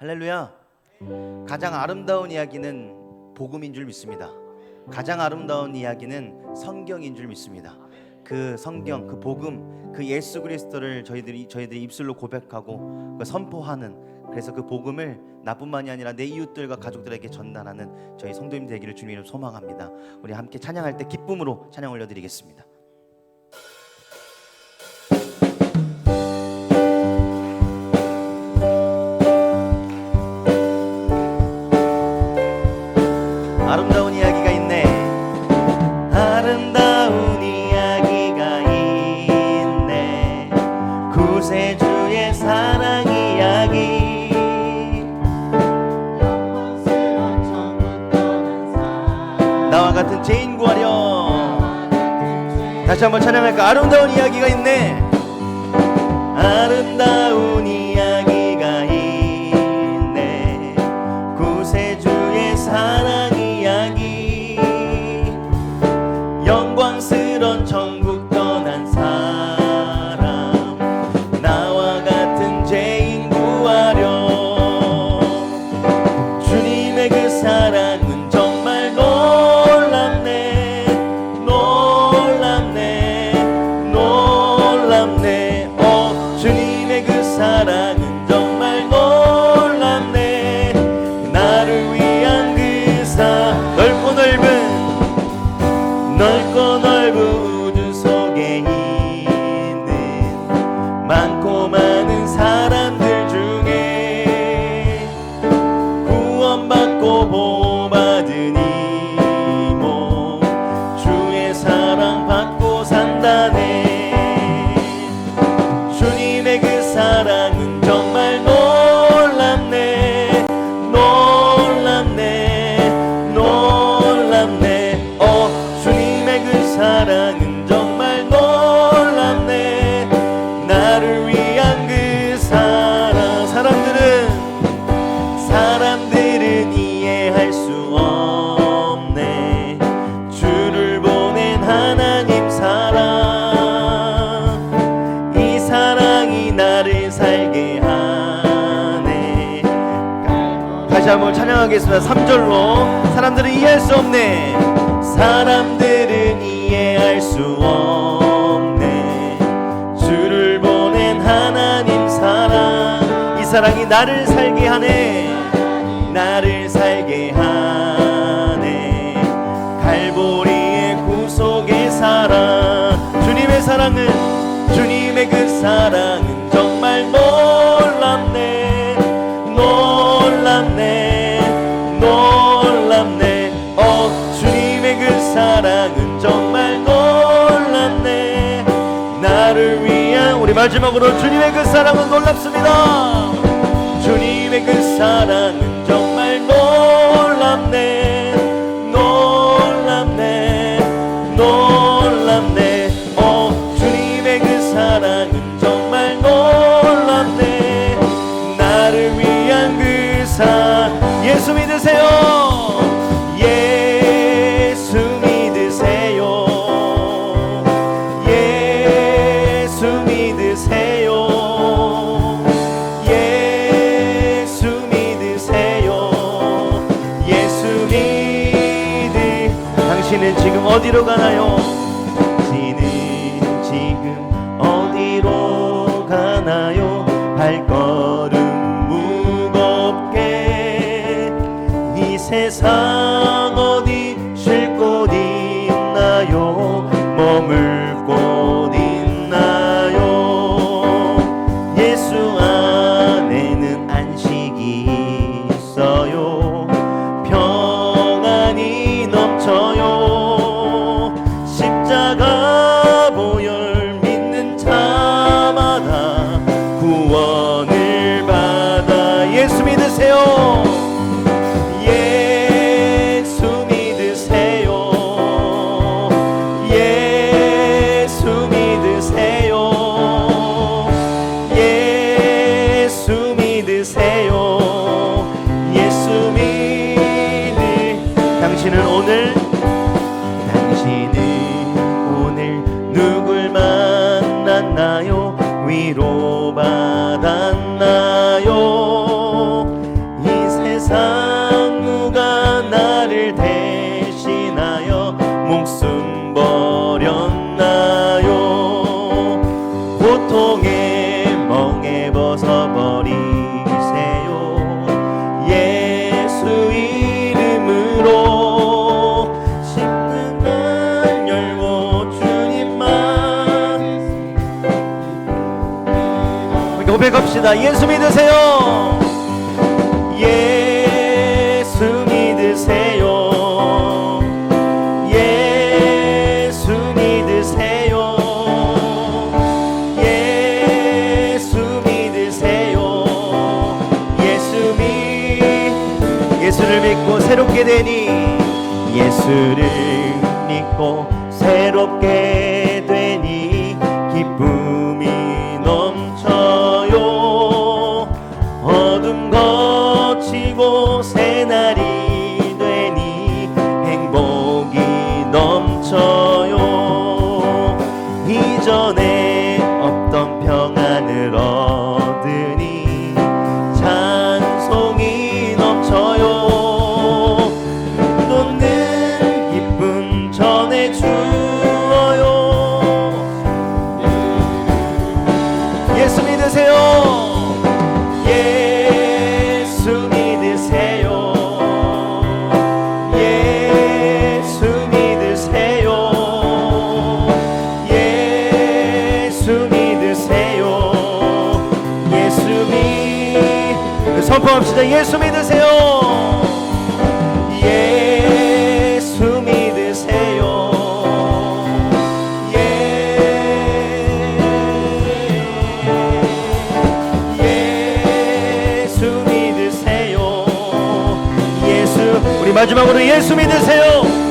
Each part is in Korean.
할렐루야. 가장 아름다운 이야기는 복음인 줄 믿습니다. 가장 아름다운 이야기는 성경인 줄 믿습니다. 그 성경, 그 복음, 그 예수 그리스도를 저희들이 저희들이 입술로 고백하고 그 선포하는 그래서 그 복음을 나뿐만이 아니라 내 이웃들과 가족들에게 전달하는 저희 성도님 되기를 주님으로 소망합니다. 우리 함께 찬양할 때 기쁨으로 찬양 올려드리겠습니다. 아 사랑 사랑 살게 하네. 다시 한번 찬양하겠습니다. 3절로. 사람들은 이해할 수 없네. 사람들은 이해할 수 없네. 주를 보낸 하나님 사랑. 이 사랑이 나를 살게 하네. 나를 살게 하네. 갈보리의 구속의 사랑. 주님의 사랑은 주님의 그 사랑은 주님의 그 사랑은 놀랍습니다. 주님의 그 사랑 나요. 발걸음 무겁게 이 세상 받았나요? 고백합시다. 예수 믿으세요. 예수 믿으세요. 예수 믿으세요. 예수 믿으세요. 예수 믿 예수를 믿고 새롭게 되니 예수를 믿고 새롭게 믿으세요. 예수 믿으세요. 예수 믿으세요. 예수 믿으세요. 예수 믿 선포합시다. 예수 믿 마지막으로 예수 믿으세요.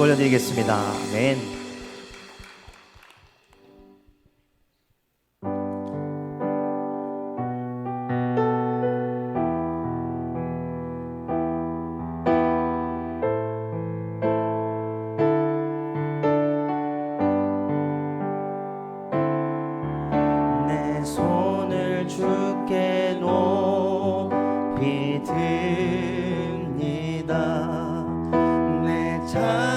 올려드리겠습니다. 아멘 내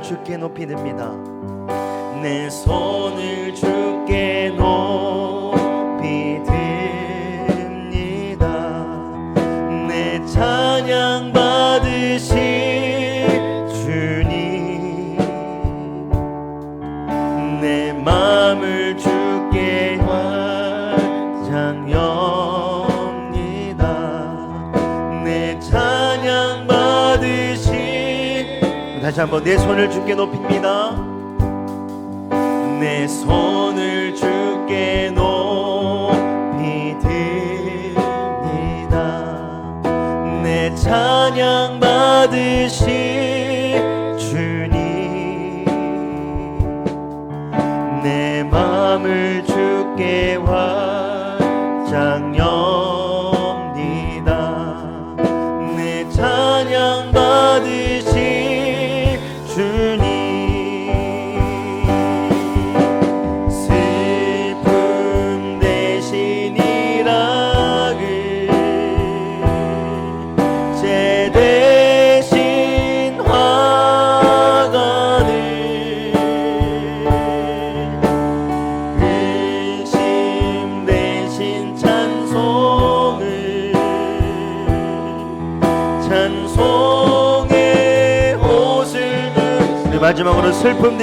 주께 높이 듭니다. 내 손을 주 다시 한번 내 손을 주께 높입니다. 내 손을 주께 높이 듭니다. 내 찬양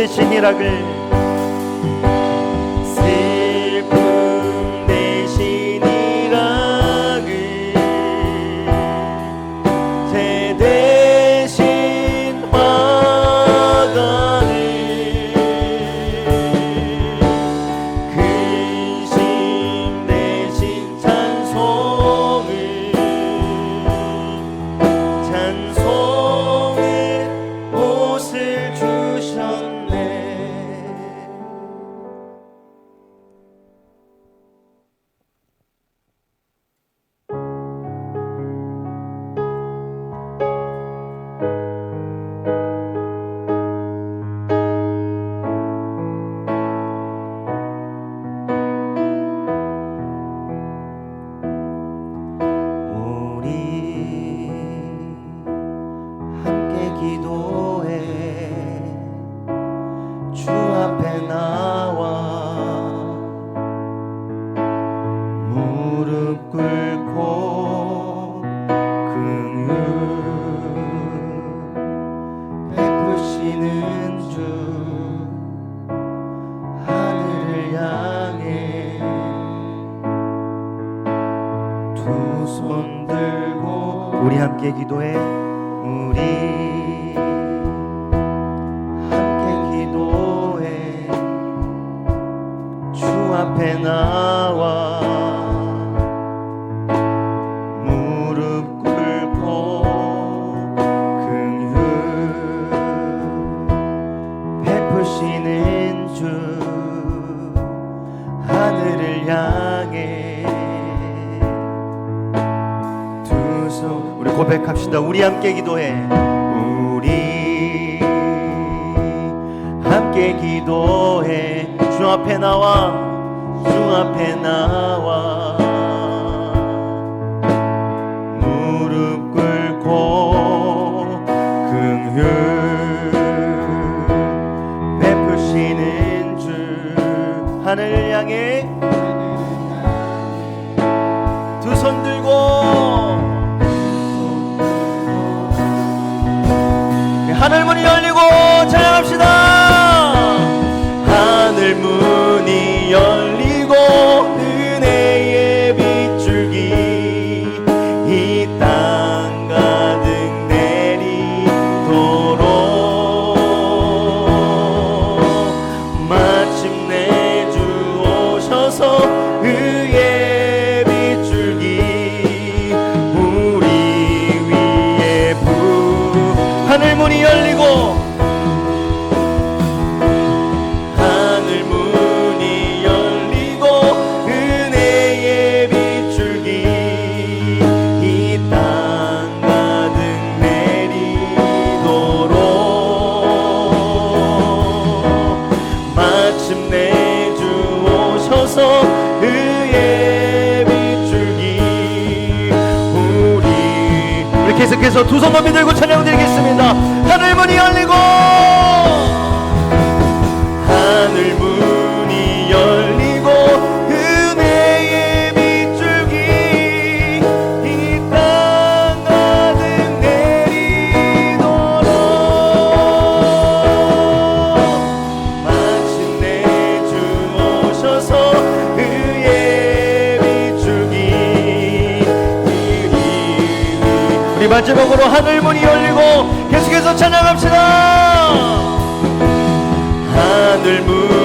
일 무릎 꿇고 긍휼 베푸시는 주 하늘을 향해 두 손 들고 우리 함께 기도해. 우리 함께 기도해. 주 앞에 나 우리 함께 기도해. 우리 함께 기도해. 주 앞에 나와. 주 앞에 나와. 무릎 꿇고 긍휼 베푸시는 주 하늘 마지막으로 하늘 문이 열리고 계속해서 찬양합시다. 하늘 문.